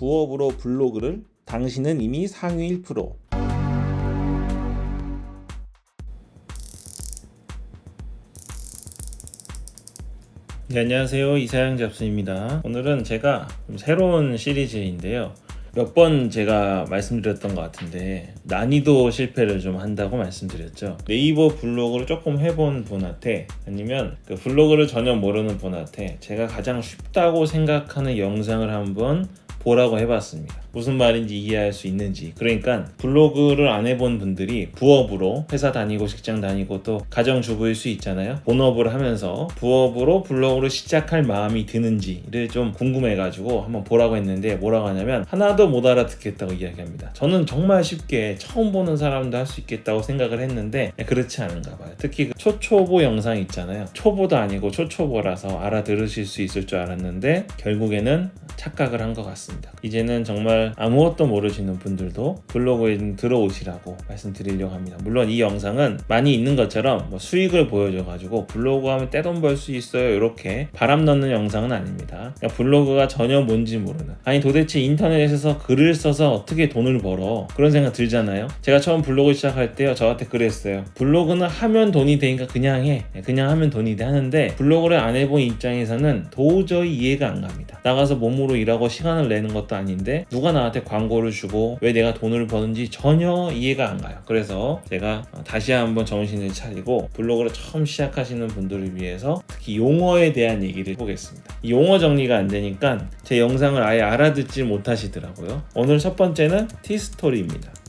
부업으로 블로그를 당신은 이미 상위 1%. 네, 안녕하세요. 이사양 잡스입니다. 오늘은 제가 좀 새로운 시리즈인데요. 몇 번 제가 말씀드렸던 것 같은데 난이도 실패를 좀 한다고 말씀드렸죠. 네이버 블로그를 조금 해본 분한테 아니면 그 블로그를 전혀 모르는 분한테 제가 가장 쉽다고 생각하는 영상을 한번 보라고 해봤습니다. 무슨 말인지 이해할 수 있는지. 그러니까 블로그를 안 해본 분들이 부업으로 회사 다니고 직장 다니고 또 가정주부일 수 있잖아요. 본업을 하면서 부업으로 블로그를 시작할 마음이 드는지를 좀 궁금해가지고 한번 보라고 했는데 뭐라고 하냐면 하나도 못 알아듣겠다고 이야기합니다. 저는 정말 쉽게 처음 보는 사람도 할 수 있겠다고 생각을 했는데 그렇지 않은가 봐요. 특히 그 초초보 영상 있잖아요. 초보도 아니고 초초보라서 알아들으실 수 있을 줄 알았는데 결국에는 착각을 한 것 같습니다. 이제는 정말 아무것도 모르시는 분들도 블로그에 좀 들어오시라고 말씀드리려고 합니다. 물론 이 영상은 많이 있는 것처럼 뭐 수익을 보여줘가지고 블로그 하면 떼돈 벌 수 있어요 이렇게 바람 넣는 영상은 아닙니다. 그러니까 블로그가 전혀 뭔지 모르는 아니 도대체 인터넷에서 글을 써서 어떻게 돈을 벌어 그런 생각 들잖아요. 제가 처음 블로그 시작할 때요 저한테 그랬어요. 블로그는 하면 돈이 되니까 그냥 해 그냥 하면 돈이 돼 하는데 블로그를 안 해본 입장에서는 도저히 이해가 안 갑니다. 나가서 몸으로 일하고 시간을 내는 것도 아닌데 누가 나한테 광고를 주고 왜 내가 돈을 버는지 전혀 이해가 안 가요. 그래서 제가 다시 한번 정신을 차리고 블로그를 처음 시작하시는 분들을 위해서 특히 용어에 대한 얘기를 해보겠습니다. 이 용어 정리가 안 되니까 제 영상을 아예 알아듣지 못하시더라고요. 오늘 첫 번째는 티스토리입니다.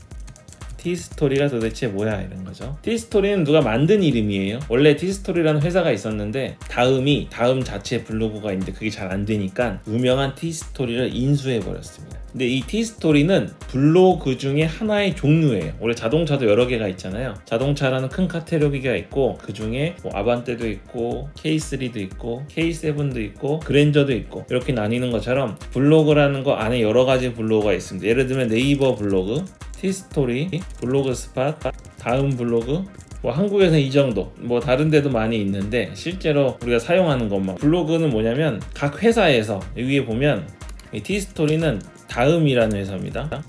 티스토리가 도대체 뭐야 이런 거죠. 티스토리는 누가 만든 이름이에요. 원래 티스토리라는 회사가 있었는데 다음이 다음 자체 블로그가 있는데 그게 잘 안 되니까 유명한 티스토리를 인수해 버렸습니다. 근데 이 티스토리는 블로그 중에 하나의 종류예요. 원래 자동차도 여러 개가 있잖아요. 자동차라는 큰 카테고리가 있고 그 중에 뭐 아반떼도 있고 K3도 있고 K7도 있고 그랜저도 있고 이렇게 나뉘는 것처럼 블로그라는 거 안에 여러 가지 블로그가 있습니다. 예를 들면 네이버 블로그, 티스토리, 블로그 스팟, 다음 블로그, 뭐 한국에서 이 정도. 뭐 다른 데도 많이 있는데 실제로 우리가 사용하는 것만. 블로그는 뭐냐면 각 회사에서 여기에 보면 이 티스토리는 다음이라는 회사입니다.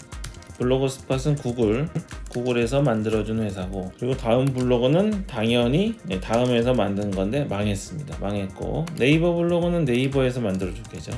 블로그 스팟은 구글 구글에서 만들어준 회사고 그리고 다음 블로그는 당연히 네, 다음에서 만든 건데 망했습니다. 망했고 네이버 블로그는 네이버에서 만들어줬겠죠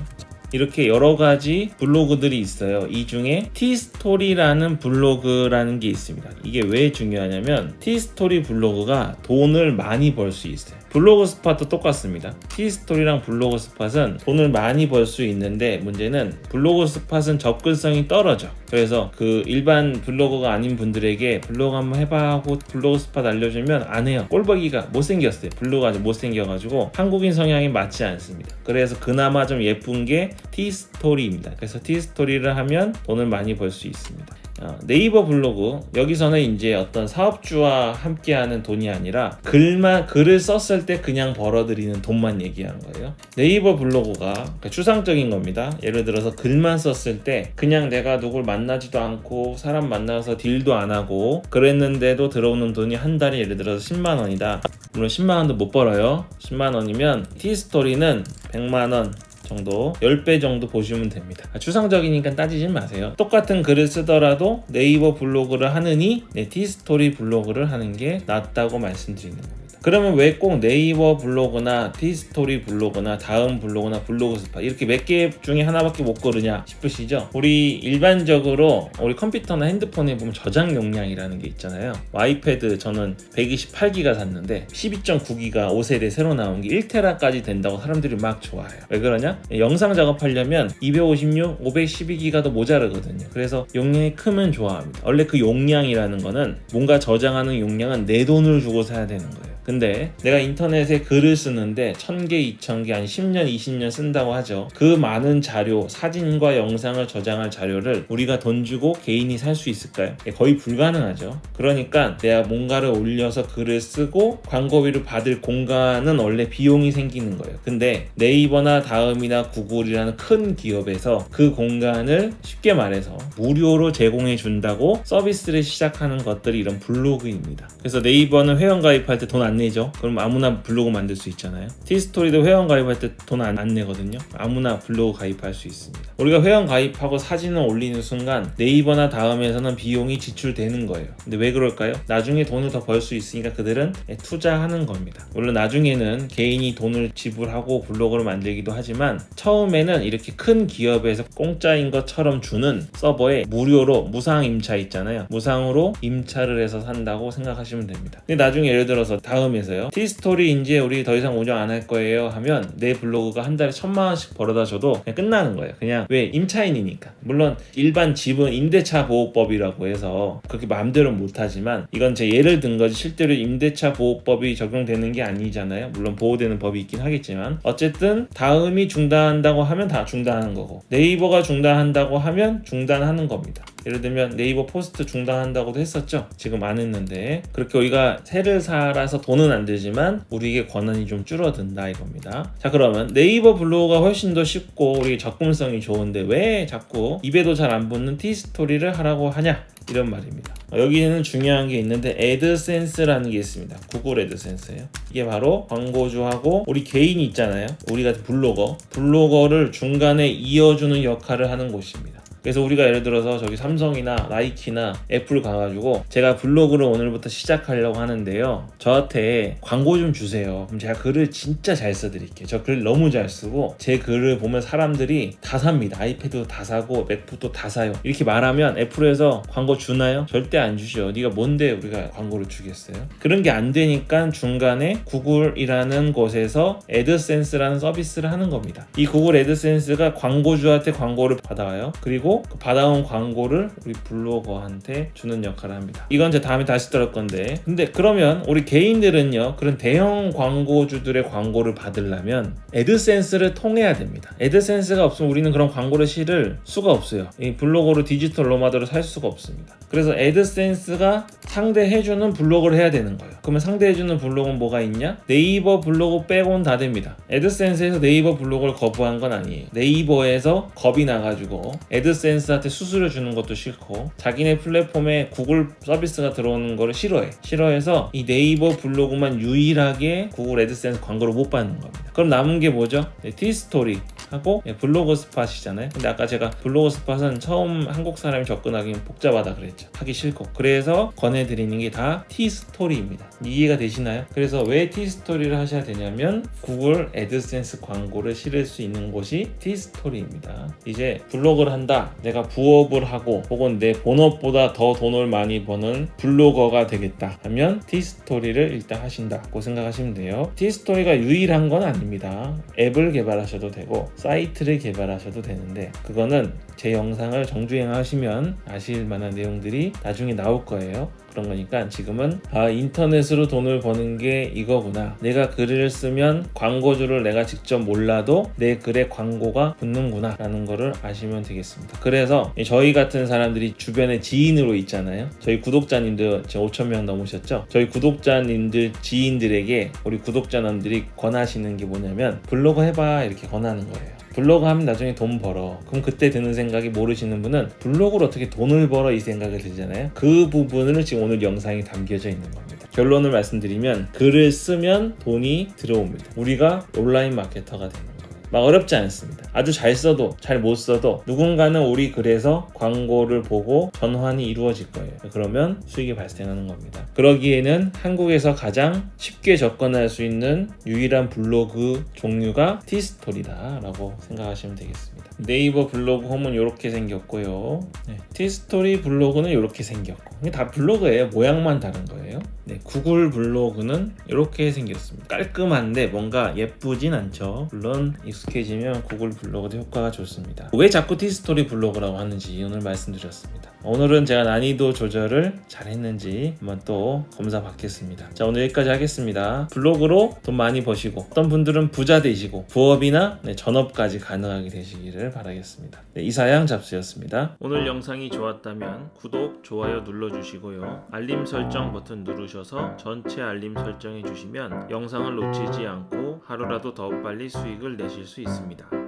이렇게 여러 가지 블로그들이 있어요. 이 중에 티스토리라는 블로그라는 게 있습니다. 이게 왜 중요하냐면 티스토리 블로그가 돈을 많이 벌 수 있어요. 블로그 스팟도 똑같습니다. 티스토리랑 블로그 스팟은 돈을 많이 벌 수 있는데 문제는 블로그 스팟은 접근성이 떨어져. 그래서 그 일반 블로거가 아닌 분들에게 블로그 한번 해봐 하고 블로그 스팟 알려주면 안 해요. 꼴보기가 못생겼어요. 블로그가 아주 못생겨가지고 한국인 성향이 맞지 않습니다. 그래서 그나마 좀 예쁜 게 티스토리입니다. 그래서 티스토리를 하면 돈을 많이 벌 수 있습니다. 어, 네이버 블로그 여기서는 이제 어떤 사업주와 함께하는 돈이 아니라 글만 글을 썼을 때 그냥 벌어들이는 돈만 얘기하는 거예요. 네이버 블로그가 그러니까 추상적인 겁니다. 예를 들어서 글만 썼을 때 그냥 내가 누굴 만나지도 않고 사람 만나서 딜도 안 하고 그랬는데도 들어오는 돈이 한 달에 예를 들어서 10만 원이다. 물론 10만 원도 못 벌어요. 10만 원이면 티스토리는 100만 원 정도 10배 정도 보시면 됩니다. 아, 추상적이니까 따지진 마세요. 똑같은 글을 쓰더라도 네이버 블로그를 하느니 네, 티스토리 블로그를 하는 게 낫다고 말씀드리는 겁니다 그러면 왜 꼭 네이버 블로그나 티스토리 블로그나 다음 블로그나 블로그 스팟 이렇게 몇 개 중에 하나밖에 못 고르냐 싶으시죠? 우리 일반적으로 우리 컴퓨터나 핸드폰에 보면 저장 용량이라는 게 있잖아요. 아이패드 저는 128기가 샀는데 12.9기가 5세대 새로 나온 게 1테라까지 된다고 사람들이 막 좋아해요. 왜 그러냐? 영상 작업하려면 256, 512기가도 모자르거든요. 그래서 용량이 크면 좋아합니다. 원래 그 용량이라는 거는 뭔가 저장하는 용량은 내 돈을 주고 사야 되는 거예요. 근데 내가 인터넷에 글을 쓰는데 1000개, 2000개, 한 10년, 20년 쓴다고 하죠. 그 많은 자료, 사진과 영상을 저장할 자료를 우리가 돈 주고 개인이 살 수 있을까요? 예, 거의 불가능하죠. 그러니까 내가 뭔가를 올려서 글을 쓰고 광고비를 받을 공간은 원래 비용이 생기는 거예요. 근데 네이버나 다음이나 구글이라는 큰 기업에서 그 공간을 쉽게 말해서 무료로 제공해 준다고 서비스를 시작하는 것들이 이런 블로그입니다. 그래서 네이버는 회원 가입할 때 돈안 안 내죠? 그럼 아무나 블로그 만들 수 있잖아요. 티스토리도 회원 가입할 때돈안안 내거든요. 아무나 블로그 가입할 수 있습니다. 우리가 회원 가입하고 사진을 올리는 순간 네이버나 다음에서는 비용이 지출되는 거예요. 근데 왜 그럴까요? 나중에 돈을 더 벌 수 있으니까 그들은 투자하는 겁니다. 물론 나중에는 개인이 돈을 지불하고 블로그를 만들기도 하지만 처음에는 이렇게 큰 기업에서 공짜인 것처럼 주는 서버에 무료로 무상 임차 있잖아요. 무상으로 임차를 해서 산다고 생각하시면 됩니다. 근데 나중에 예를 들어서 다음 에서요. 티스토리 이제 우리 더 이상 운영 안 할 거예요 하면 내 블로그가 한 달에 천만 원씩 벌어다 줘도 그냥 끝나는 거예요. 그냥 왜 임차인이니까. 물론 일반 집은 임대차 보호법이라고 해서 그렇게 마음대로 못하지만 이건 제 예를 든 거지 실제로 임대차 보호법이 적용되는 게 아니잖아요. 물론 보호되는 법이 있긴 하겠지만 어쨌든 다음이 중단한다고 하면 다 중단하는 거고 네이버가 중단한다고 하면 중단하는 겁니다. 예를 들면 네이버 포스트 중단한다고도 했었죠. 지금 안 했는데 그렇게 우리가 새를 살아서 돈은 안 들지만 우리에게 권한이 좀 줄어든다 이겁니다. 자 그러면 네이버 블로그가 훨씬 더 쉽고 우리 접근성이 좋은데 왜 자꾸 입에도 잘 안 붙는 티스토리를 하라고 하냐 이런 말입니다. 어, 여기는 중요한 게 있는데 애드센스라는 게 있습니다. 구글 애드센스예요. 이게 바로 광고주하고 우리 개인이 있잖아요. 우리 같은 블로거, 블로거를 중간에 이어주는 역할을 하는 곳입니다. 그래서 우리가 예를 들어서 저기 삼성이나 나이키나 애플 가가지고 제가 블로그를 오늘부터 시작하려고 하는데요. 저한테 광고 좀 주세요. 그럼 제가 글을 진짜 잘 써드릴게요. 저 글 너무 잘 쓰고 제 글을 보면 사람들이 다 삽니다. 아이패드도 다 사고 맥북도 다 사요. 이렇게 말하면 애플에서 광고 주나요? 절대 안 주죠. 네가 뭔데 우리가 광고를 주겠어요? 그런 게 안 되니까 중간에 구글이라는 곳에서 애드센스라는 서비스를 하는 겁니다. 이 구글 애드센스가 광고주한테 광고를 받아와요. 그리고 그 받아온 광고를 우리 블로거한테 주는 역할을 합니다. 이건 제 다음에 다시 들을 건데 근데 그러면 우리 개인들은요 그런 대형 광고주들의 광고를 받으려면 애드센스를 통해야 됩니다. 애드센스가 없으면 우리는 그런 광고를 실을 수가 없어요. 이 블로거로 디지털 로마드로 살 수가 없습니다. 그래서 애드센스가 상대해주는 블로그를 해야 되는 거예요. 그러면 상대해주는 블로그는 뭐가 있냐? 네이버 블로그 빼고는 다 됩니다. 애드센스에서 네이버 블로그를 거부한 건 아니에요. 네이버에서 겁이 나가지고 애드센스 한테 수수료 주는 것도 싫고 자기네 플랫폼에 구글 서비스가 들어오는 거를 싫어해. 싫어해서 이 네이버 블로그만 유일하게 구글 애드센스 광고를 못 받는 겁니다. 그럼 남은 게 뭐죠? 네, 티스토리 하고 예, 블로그 스팟이잖아요. 근데 아까 제가 블로그 스팟은 처음 한국 사람이 접근하기는 복잡하다 그랬죠. 하기 싫고 그래서 권해드리는 게 다 티스토리입니다. 이해가 되시나요? 그래서 왜 티스토리를 하셔야 되냐면 구글 애드센스 광고를 실을 수 있는 곳이 티스토리입니다. 이제 블로그를 한다. 내가 부업을 하고 혹은 내 본업보다 더 돈을 많이 버는 블로거가 되겠다 하면 티스토리를 일단 하신다고 생각하시면 돼요. 티스토리가 유일한 건 아닙니다. 앱을 개발하셔도 되고 사이트를 개발하셔도 되는데 그거는 제 영상을 정주행하시면 아실 만한 내용들이 나중에 나올 거예요. 그런 거니까 지금은 아 인터넷으로 돈을 버는 게 이거구나. 내가 글을 쓰면 광고주를 내가 직접 몰라도 내 글에 광고가 붙는구나 라는 거를 아시면 되겠습니다. 그래서 저희 같은 사람들이 주변에 지인으로 있잖아요. 저희 구독자님들 지금 5천명 넘으셨죠? 저희 구독자님들 지인들에게 우리 구독자님들이 권하시는 게 뭐냐면 블로그 해봐 이렇게 권하는 거예요 블로그 하면 나중에 돈 벌어. 그럼 그때 드는 생각이 모르시는 분은 블로그로 어떻게 돈을 벌어 이 생각이 들잖아요. 그 부분을 지금 오늘 영상에 담겨져 있는 겁니다. 결론을 말씀드리면 글을 쓰면 돈이 들어옵니다. 우리가 온라인 마케터가 되는. 막 어렵지 않습니다. 아주 잘 써도 잘 못 써도 누군가는 우리 글에서 광고를 보고 전환이 이루어질 거예요. 그러면 수익이 발생하는 겁니다. 그러기에는 한국에서 가장 쉽게 접근할 수 있는 유일한 블로그 종류가 티스토리다라고 생각하시면 되겠습니다. 네이버 블로그 홈은 이렇게 생겼고요. 네, 티스토리 블로그는 이렇게 생겼고 다 블로그예요. 모양만 다른 거예요. 네, 구글 블로그는 이렇게 생겼습니다. 깔끔한데 뭔가 예쁘진 않죠. 물론 익숙 해지면 구글 블로그도 효과가 좋습니다. 왜 자꾸 티스토리 블로그라고 하는지 오늘 말씀드렸습니다. 오늘은 제가 난이도 조절을 잘 했는지 한번 또 검사 받겠습니다. 자, 오늘 여기까지 하겠습니다. 블로그로 돈 많이 버시고 어떤 분들은 부자 되시고 부업이나 네, 전업까지 가능하게 되시기를 바라겠습니다. 네, 이사양 잡스였습니다. 오늘 영상이 좋았다면 구독, 좋아요 눌러주시고요. 알림 설정 버튼 누르셔서 전체 알림 설정해 주시면 영상을 놓치지 않고 하루라도 더 빨리 수익을 내실 수 있습니다.